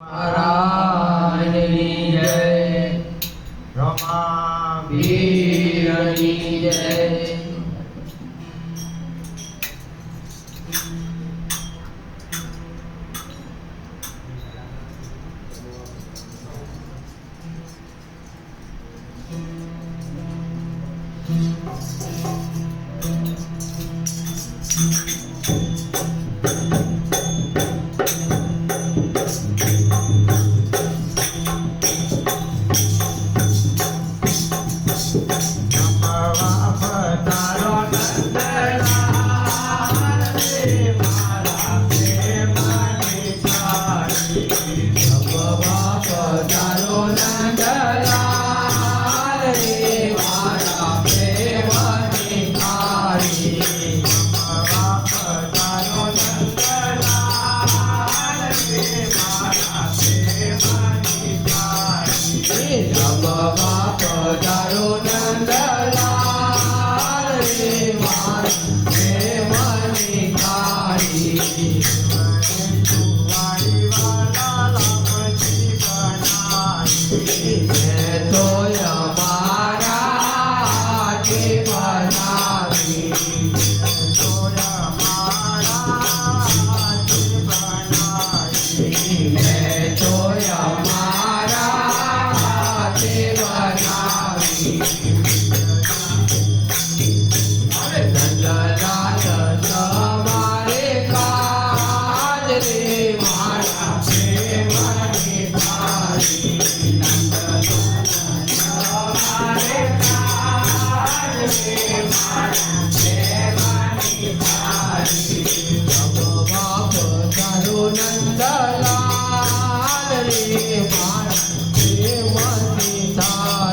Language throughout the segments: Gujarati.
Maharaj.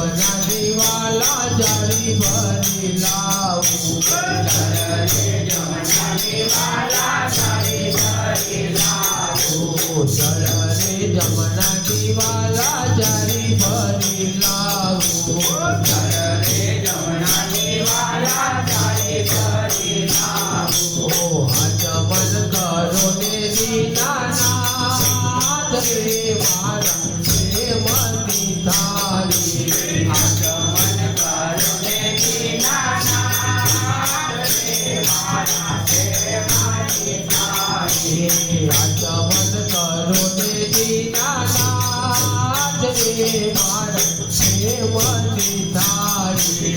બના દિવાલા જારી બની લાવું સરે જમના દિવાલા જારી ભરી લાવું સરે જમના દિવાલા જારી ભરી લાવું હજમન કરો ને દીના નાથ રે મારા મારા સેવતી તારી